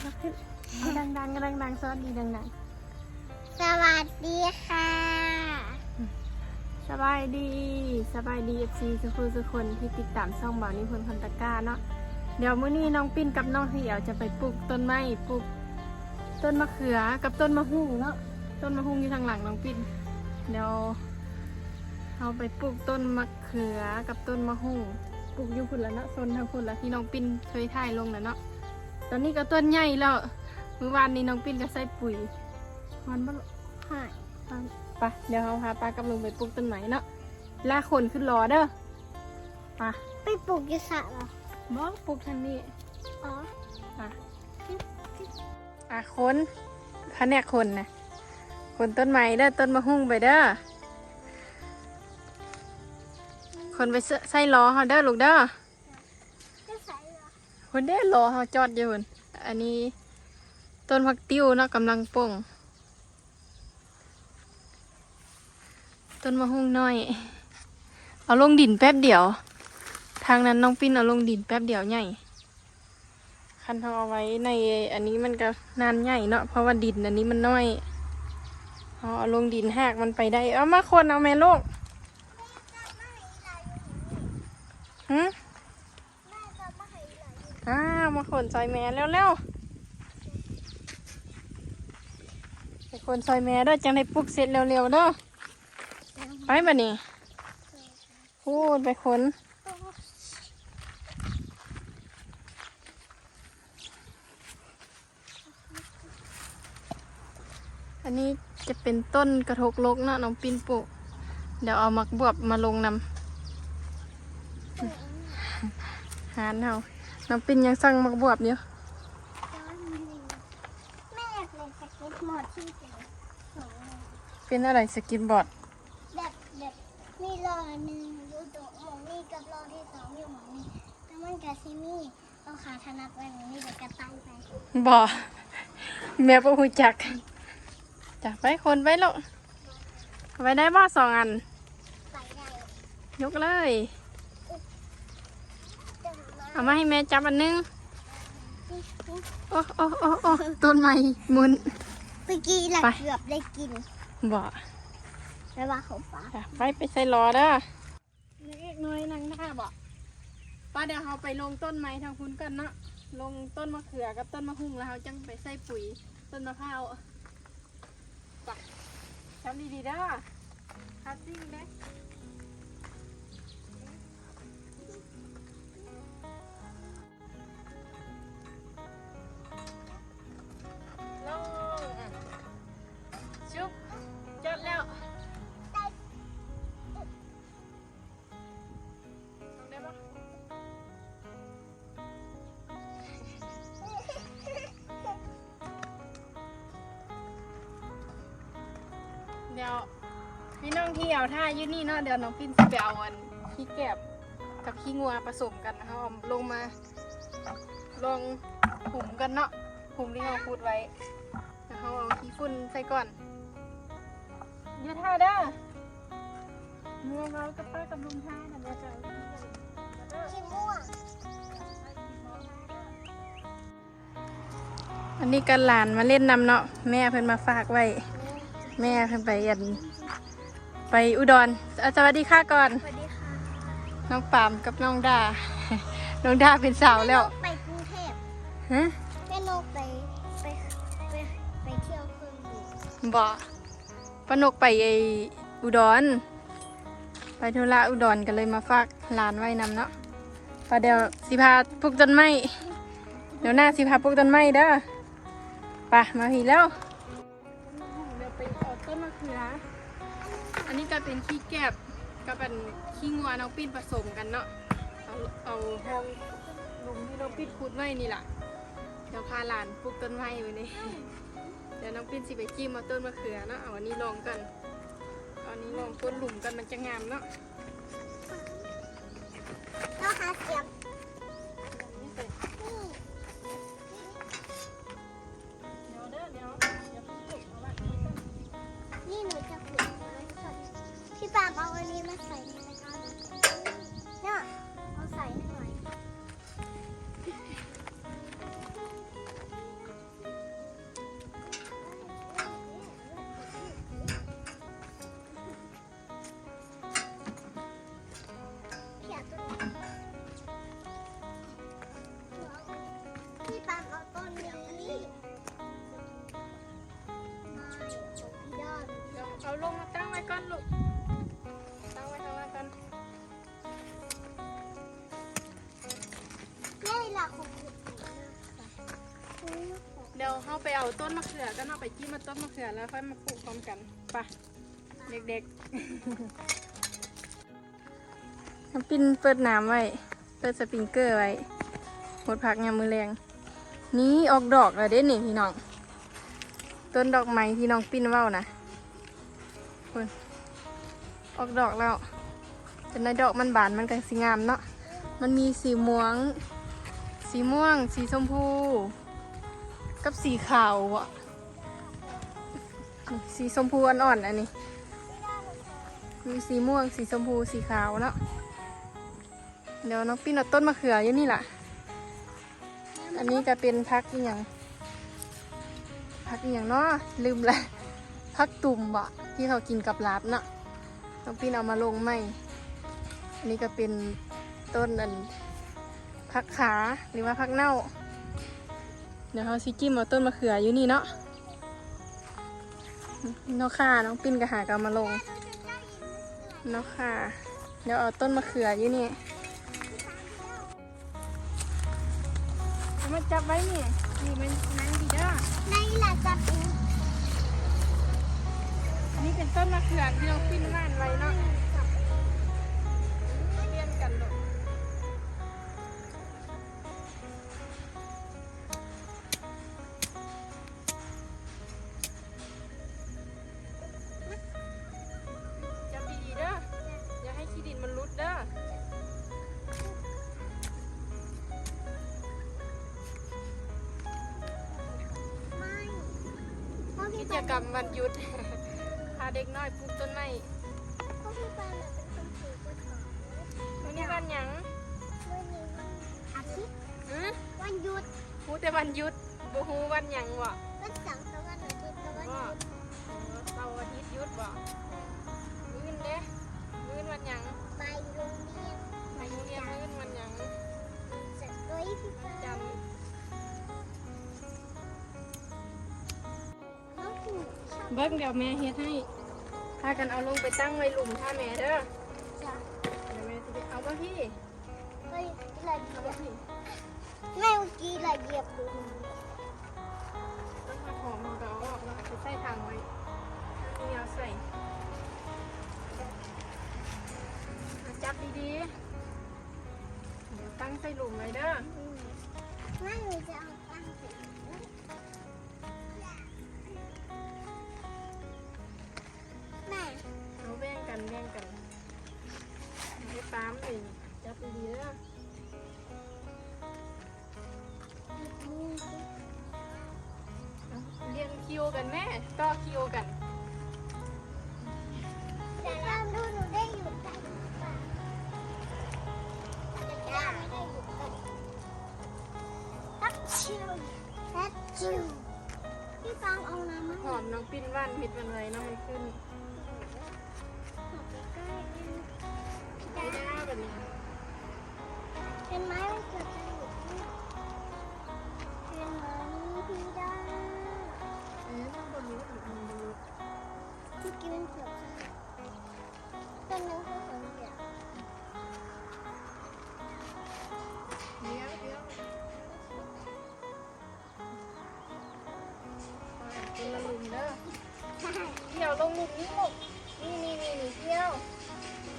ยกขึ้นให้ดังๆดังๆสวัสดีดังสวัสดีค่ะๆสบายดี สบายดีเอฟซีทุกคนทุกคนที่ติดตามช่องบ่าวนิพนธ์พันตะกร้าเนาะ เดี๋ยวมื้อนี้น้องปิ้นกับน้องเหี่ยวจะไปปลูกต้นไม้ปลูกต้นมะเขือกับต้นมะฮุ่งเนาะ ต้นมะฮุ่งอยู่ทางหลังน้องปิ้น เดี๋ยวเอาไปปลูกต้นมะเขือกับต้นมะฮุ่งปลูกอยู่พุ่นแล้วเนาะโซนทางพุ่นแล้วที่น้องปิ้นเคยถ่ายลงแล้วเนาะ ตอนนี้ก็ต้นใหญ่แล้วเมื่อวานนี้น้องปิ้นก็ใส่ปุ๋ยมันบ่ค่ะไปเดี๋ยวเราพาป้ากับลุงไปปลูกต้นไม้เนาะลากคนขึ้นรอเด้อไปไปปลูกอยุสระเหรอบอกปลูกทางนี้ อ๋ออะอะคนแผนกคนนะคนต้นไม้เด้อต้นมะฮุ่งไปเด้อคนไปใส่ล้อเขาเด้อลูกเด้อจะใส่เหรอ คนเด้อล้อเขาจอดอยู่นอันนี้ต้นผักติ้วนะกำลังป่งต้นมะฮุ่งน้อย เอาลงดินแป๊บเดียว ทางนั้นน้องปิ้นเอาลงดินแป๊บเดียวใหญ่ คันเขาเอาไว้ในอันนี้มันก็นานใหญ่เนาะ เพราะว่าดินอันนี้มันน้อยเอาเอาลงดินหากมันไปได้ เอามาคนเอาแม่ลูกหืม แม่จะมาให้เหร อ้าวมาขนซอยแม่เร็วๆไปขนซอยแม่เด้อจังได้ปลุกเสร็จเร็วๆเด้อไปบัดนี้พูดไปขนอันนี้จะเป็นต้นกระทกลกเนาะน้องปินปลูกเดี๋ยวเอามักบวบมาลงนำหารเฮา น้องปินยังสั่งมักบวบอยู่แม่อยากเล่นสเก็ตบอร์ดที่สวยสวยเลยเป็นอะไรสกินบอร์ดแบบแบบมีรอหนึ่งอยู่ตรงหมองนี่กับรอที่สองอยู่หมองนี่แล้วมันกับซิมี่เอาขาถนัดไว้หมองนี่เดี๋ยวกระต่ายไปบอแม่ปหูจักจับไปคนไปลูกเอาไว้ได้บ่สองอัน ไปได้ ยกเลยจะมา เอามาให้แม่จับอันหนึง โอ้โอ้โอ้โอ้ต้นไม้หมุน เมื่อกี้หลักไป เกือบได้กินบ่แล้วว่าเขาปาจ้ะไปไปใส่ล้อเด้อเล็กน้อยนั่งท่าบ่ป้าเดี๋ยวเราไปลงต้นไม้ทางคุณกันเนาะ ลงต้นมะเขือกับต้นมะฮุ่งแล้วเราจังไปใส่ปุ๋ยต้นมะพร้าวไปทำดีๆเด้อฮัตซิ่งเด้ล ดี๋ยวพี่น้องที่เอาท่ายืดนี่เนาะเดี๋ยวน้องปิ้นจะไปเอาอันขี้แกบกับขี้งัวผสมกันนะคะเอาลงมา ลงหุมกันเนาะหุมที่เราพูดไว้แล้วเขาเอาขี้ฝุ่นใส่ก่อนยืดท่าเด้อเมื่อเรากับป้ากับลุงท่าเดี๋ยวเราจะเอาขี้แกบเด้อขี้ม่วงอันนี้กันหลานมาเล่นนำเนาะแม่เพิ่นมาฝากไว้ แม่เพิ่นไปยันไปอุดรอะสวัสดีค่ะก่อน สวัสดีค่ะน้องปามกับน้องดา น้องดาเป็นสาวแล้วไปกรุงเทพฮะแม่นกไปไปไปไปเที่ยวเครื่องบินบ่ปานกไปไออุดร ไปธุระอุดรกันเลยมาฝากหลานไว้นำเนาะปะเดี๋ยวสิพาปลูกต้นไม้เดี๋ยวหน้าสิพาปลูกต้นไม้เด้อไปมาพี่แล้ว ต้นมะเขือ อันนี้ก็เป็นขี้แกบกับเป็นขี้งัวน้องปิ้นผสมกันเนาะ เอาเอาห้องหลุมที่น้องปิ้นขุดไว้นี่แหละเดี๋ยวพาหลานปลูกต้นไม้ไว้นี่เดี๋ยวน้องปิ้นสิไปจิ้มเอาต้นมะเขือเนาะ เอาอันนี้ลองกันเอาอันนี้ลองต้นหลุมกันมันจะงามเนาะเราหาเสียบ เข้าไปเอาต้นมะเขือก็นเอาไปจิ้มมาต้นมะเขือแล้วค่อยมาปลูกพร้อมกันไปะเด็กๆน้ำปินเปิดน้ำไว้ เปิดสปริงเกอร์ไว้หมดผักยามมือแรง นี่ออกดอกแล้วเด้นี่พี่น้อง ต้นดอกไม้ที่น้องปิ้นว้านะคุณออกดอกแล้วจนในดอกมันบานมันก็สีงามเนาะ มันมีสีม่วง สีม่วง สีชมพู กับสีขาวอะสีชมพูอ่อนๆอันนี้ มีสีม่วง สีชมพู สีขาวเนาะ เดี๋ยวน้องปิ้นเอาต้นมะเขืออยู่นี่แหละอันนี้จะเป็นพักอีหยังพักอีหยังเนาะ ลืมละพักตุ่มบะที่เขากินกับลาบเนาะ น้องปิ้นเอามาลงไม่อันนี้ก็เป็นต้นอันพักขาหรือว่าพักเน่า เดี๋ยวเขาซิจิ้มเอาต้นมะเขืออยู่นี่เนาะนอกข่าน้องปิ้นก็หากเอามาลงนอกข่าเดี๋ยวเอาต้นมะเขืออยู่นี่เอามาจับไว้นี่นี่มันนั่งดีเด้อในหลักจับอีกอันนี้เป็นต้นมะเขือที่น้องปิ้นว่านไว้เนาะ วันหยุด พาเด็กน้อยปลูกต้นไม้เพราะพี่ปานน่ะเป็นคนถือกระถางวันนี้วันหยังวันนี้วันอาทิตย์อือวันหยุดฮู้แต่วันหยุดบ่ฮู้วันหยังวะวันเสาร์กับวันอาทิตย์กับวันหก็ยุดเสาร์อาทิตย์หยุดบ่มื้อนเด้มื้อนวันหยังไปโรงเรียนไปโรงเรียนมื้อนวันหยังจัดตัวพี่ปานจน้ เบิ่งเดี๋ยวแม่เฮ็ดให้พากันเอาลงไปตั้งไว้หลุมท่าแม่เด้อจ้ะเดี๋ยวแม่จะไปเอาบ่พี่ไปละเอาเหยีบ่ยบพี่แม่เมื่อกี้ละเหยียบดูต้องมาหอมมันก็เอาออกแล้วก็ใส่ถังไว้นี่เอาใส่เอาจับดีๆเดี๋ยวตั้งใส่หลุมไว้เด้อ แม่หนูจะเอา กันแม่ต่อคิวกันแต่ตามดูหนูได้อยู่แต่แต่ย่าไม่ได้อยู่แต่ทับชิวทับชิวพี่ฟางเอาน้ำมาหอมน้องปิ้นว่านมิดมันไว้นะมันขึ้นหอมใกล้ๆไม่ได้แบบนี้เป็นไม้ ลงหลุมนี่หกนี่นี่นี่นี่เที่ยว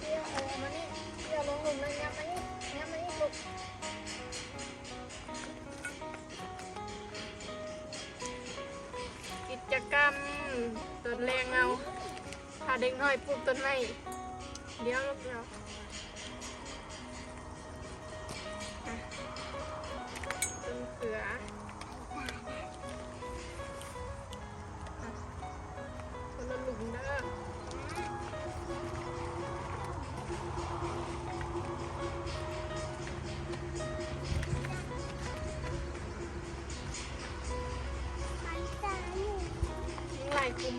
เที่ยวเออมานี่เที่ยวลงหลุมเลยงับมานี่งับมานี่ลูกกิจกรรมต้นแรงเอาพาเด็กน้อยปลูกต้นไม้เดี๋ยวลูกเดี๋ยว ยิ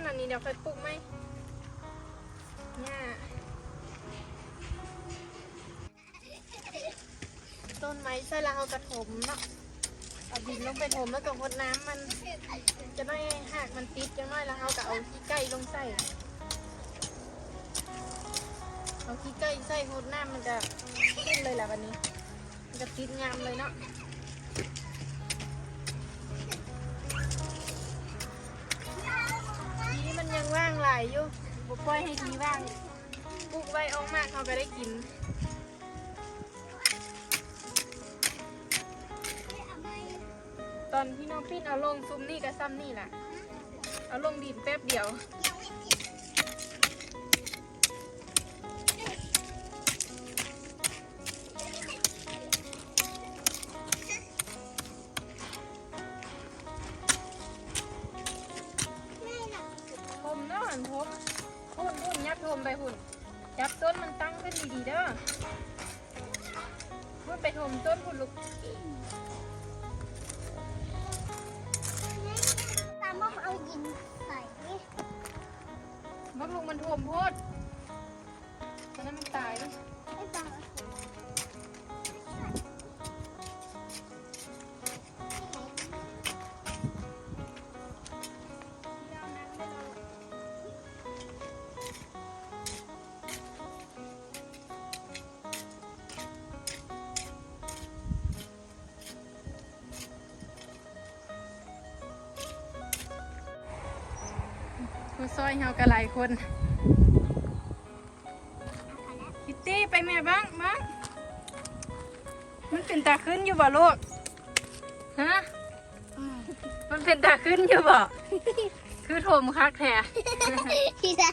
นอันนี้เดี๋ยวค่อยปลูกไหมเนี่ยต้นไม้ใส่แล้วเอากระถมเนาะเอาดินลงไปถมแล้วก็พดน้ำมัน จะไม่หากมันติดจังน้อยแล้วเอาก็เอาขี้ไก่ลงใส่เอาขี้ไก่ใส่โคตรน้ำมันจะขึ้นเลยแหละวันนี้ มันจะติดงามเลยเนาะ อยู่บุปล่อยให้ดีบ้างปลูกไว้ออกมากเขาก็ได้กินตอนที่น้องปิ้นเอาลงซุ้มนี่กับซ้ำนี่แหละเอาลงดินแป๊บเดียว หุ่นไปทมต้นหุ่นลูกตามมอมเอาหินใส่นี่มักลูกมันทมโพดตอนนั้นมันตายแล้วไม่ตาม ผู้ซอยเฮาก็หลายคนคิตตี้ไปแม่บ้างบ้างมันเป็นตาขึ้นอยู่บ่ลูกฮะมันเป็นตาขึ้นอยู่บ่คือโถมคักแท้พี่ดา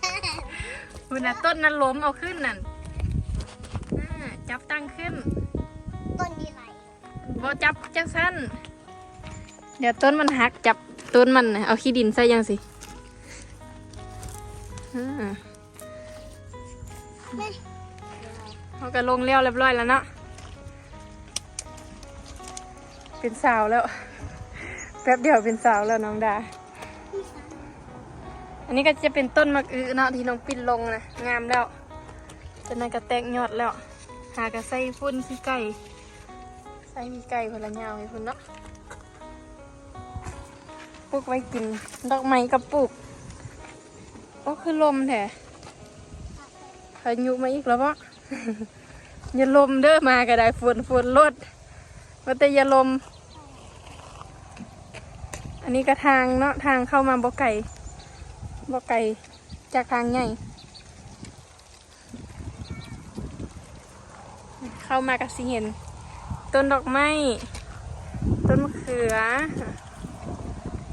คุณน่ะต้นนั้นล้มเอาขึ้นนั่นอ่าจับตั้งขึ้น ต้นดีไหลบ่จับจังสั้นเดี๋ยวต้นมันหักจับต้นมันน่ะเอาขี้ดินใส่ยังสิอ่าแม่ เขาก็ลงเลี้ยวเรียบร้อยแล้วเนาะเป็นสาวแล้ว แป๊บเดียวเป็นสาวแล้วน้องดา อันนี้ก็จะเป็นต้นมะอือเนาะที่น้องปิ้นลงนะงามแล้วจะนั่นก็แตกยอดแล้ว หากระใส่ฟุ้นขี้ไก่ใส่มีไก่คนละยาวให้พุ่นเนาะปลูกไว้กิน ดอกไม้กับปลูก โอ้คือลมแท้พายุมาอีกแล้วปะอย่าลมเด้อมาก็ได้ฝนฝนลดว่าแต่อย่าลม อันนี้ก็ทางเนาะทางเข้ามาบ่ไก่บ่ไกลจากทางใหญ่เข้ามาก็สิเห็น ต้นดอกไม้ต้นมะเขือ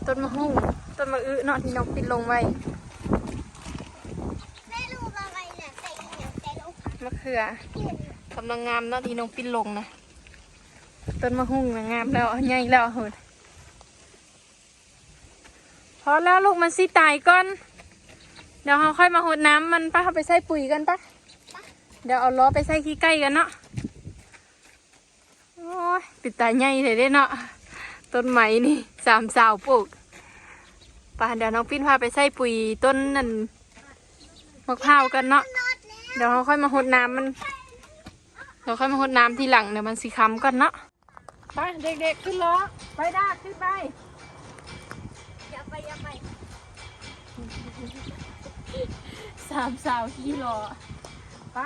ต้นมะฮุ่งต้นมะอึเนาะที่น้องปิดลงไว้ แม่ลูกอะไรเนี่ยใส่อีหยังใส่ลงผัก มะ เขือกำลังงามเนาะที่น้องปิดลงนะต้นมะฮุ่งน่ะงามแล้วใหญ่แล้วหุ่นพอแล้วลูกมันสิตายก่อน เดี๋ยวเราค่อยมาหดน้ำมันป้าเอาไปใส่ปุ๋ยกันปะเดี๋ยวเอาล้อไปใส่ขี้ไก่กันเนาะโอ้ยปิดตาใหญ่เลยเด้เนาะต้นไม้นี่สามสาวปลูกป่าเดี๋ยวน้องปิ้นพาไปใส่ปุ๋ยต้นนั่นมะพร้าวกันเนาะนอดแล้ว เดี๋ยวเราค่อยมาหดน้ำมันเดี๋ยวค่อยมาหดน้ำทีหลังเดี๋ยวมันสีค้ำก่อนเนาะไปเด็กๆขึ้นล้อไปด้าขึ้นไปอย่าไปอย่าไปสามสาวที่รอไป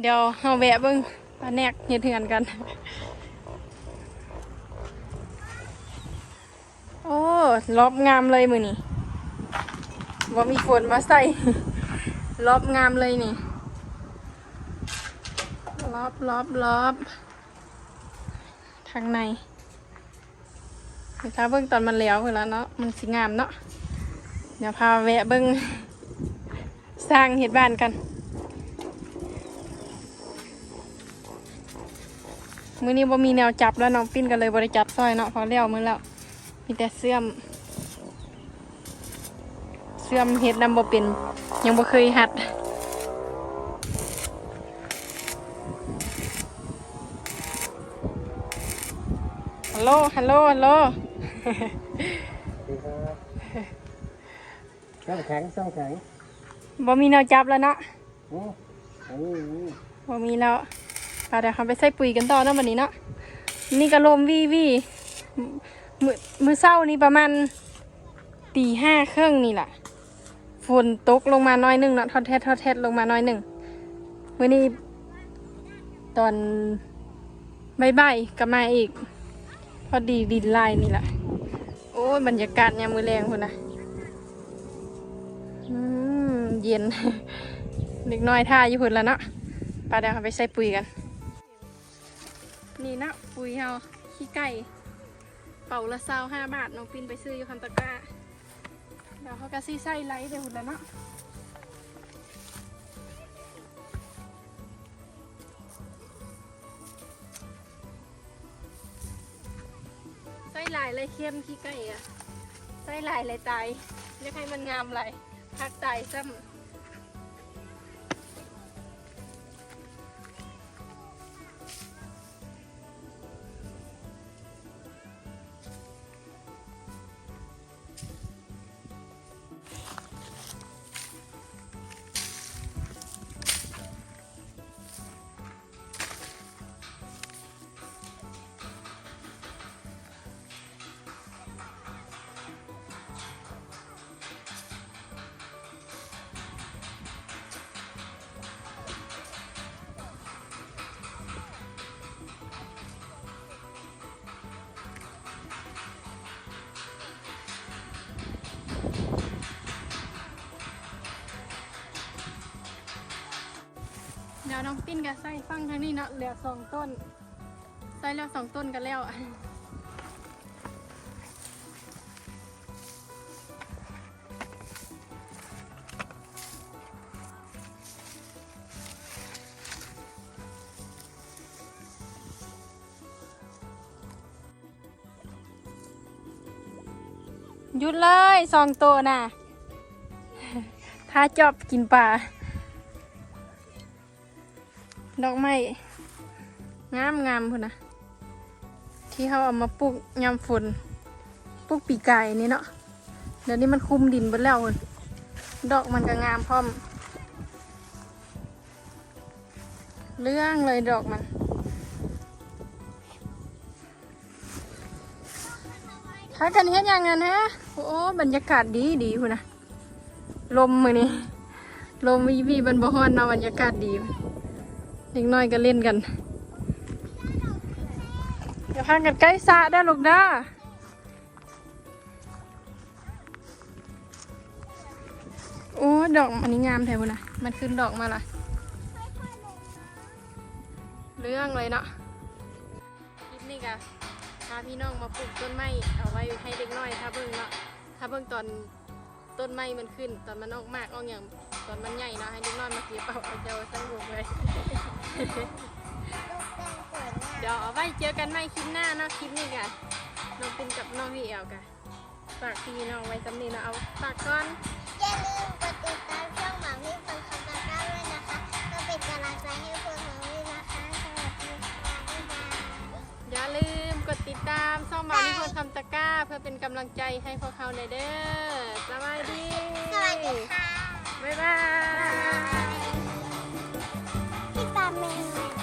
เดี๋ยวเอาแวะเบิ้งปลาแนกเฮ็ดเถือนกัน โอ้รอบงามเลยมือนี่ ว่ามีฝนมาใส่รอบงามเลยนี่รอบรอบรอบทางในเดี๋ยวถ้าเบิ้งตอนมันแล้วเพื่อแล้วเนาะมันสิงามเนาะเดี๋ยวพาแวะเบิ้งสร้างเห็ดบ้านกันมื้อนี้บ่มีแนวจับแล้วน้องปิ้นก็เลยบริจับซอยเนาะเพอเลี้ยวมื้อแล้วมีแต่เสื่อม สื่อมเฮ็ดนำบ่เป็นยังบ่เคยหัดฮัลโหลฮัลโหลฮัลโหลช่องแข็งช่องแข็งบ่มีแนวจับแล้วเนาะโอ้อันนี้อันนี้บ่มีแล้วไปเดี๋ยวเขาไปใส่ปุ๋ยกันต่อเนาะวันนี้เนาะนี่ก็ลมวีวีมือมือเศร้านี่ประมาณตีห้าครึ่งนี่แหละ ฝนตกลงมาน้อยหนึ่งเนาะทอดแทดทอดแทดลงมาน้อยหนึ่งมื่อนี้ตอนใบ่ายๆก็มาอีก พอดีดินลายนี่แหละโอ้ยบรรยากาศยามมือแรงคุณนะเย็นเด็กน้อยท่าอยู่พุ่นแล้วเนาะไปเดี๋ยวเขาไปใส่ปุ๋ยกัน นี่นะปุ๋ยเฮาขี้ไก่เป่าละเศร้าห้าบาทน้องปินไปซื้ออยู่คันตะกร้า เดี๋ยวเขาก็ซีไส้ไลท์เดี๋ยวหุ่นแล้วเนาะไส้ลายเลยเข้มขี้ไก่อะไส้ลายเลยตายอยากให้มันงามเลยพักตายซ้ำ น้องปิ้นกับไส้ฟังทางนี้เนาะเหลือสองต้นไส้แล้วสองต้นกันแล้วหยุดเลยสองตัวน่ะ ถ้าจอบกินปลา ดอกไม้งามงามพุ่นนะที่เขาเอามาปลูกยามฝนปลูกปีกไก่นี่เนาะเดี๋ยวนี้มันคุมดินไปแล้วดอกมันก็งามพร้อม เรื่องเลยดอกมันถ้ากันเฮ็ดย่างนั้นฮะโอ้บรรยากาศดีดีพุ่นนะลมมือนี่ลมวีวีบันบฮอนเนาะบรรยากาศดี เด็กน้อยก็เล่นกัน เดี๋ยวพากันใกล้สระได้ลูกด้าโอ้ดอกอันนี้งามแถวนะมันขึ้นดอกมาละเรื่องเลยเนาะคลิปนี้กะพาพี่น้องมาปลูกต้นไม้เอาไว้ให้เด็กน้อยถ้าเบิ่งเนาะถ้าเบิ่งตอนต้นไม้มันขึ้น ตอนมันออกมากออกอย่างตอนมันใหญ่เนาะให้เด็กน้อยมาเก็บเอาเอาเจ้าสนุกเลย เดี๋ยวเอาไว้เจอกันใหม่คลิปหน้าเนาะคลิปนี้กันน้องปินกับน้องพี่เอลกันฝากพี่น้องไว้สำนีเนาะเอาฝากก่อนอย่าลืมกดติดตามช่องหมามีคนคำตะกร้าด้วยนะคะเพื่อเป็นกำลังใจให้พวกหมามีนะคะสวัสดีค่ะบ๊ายบายอย่าลืมกดติดตามช่องมานิพนธ์คำตะกร้า เพื่อเป็นกำลังใจให้พวกเขาในอยเด้อสวัสดีสวัสดีค่ะบ๊ายบาย Amen.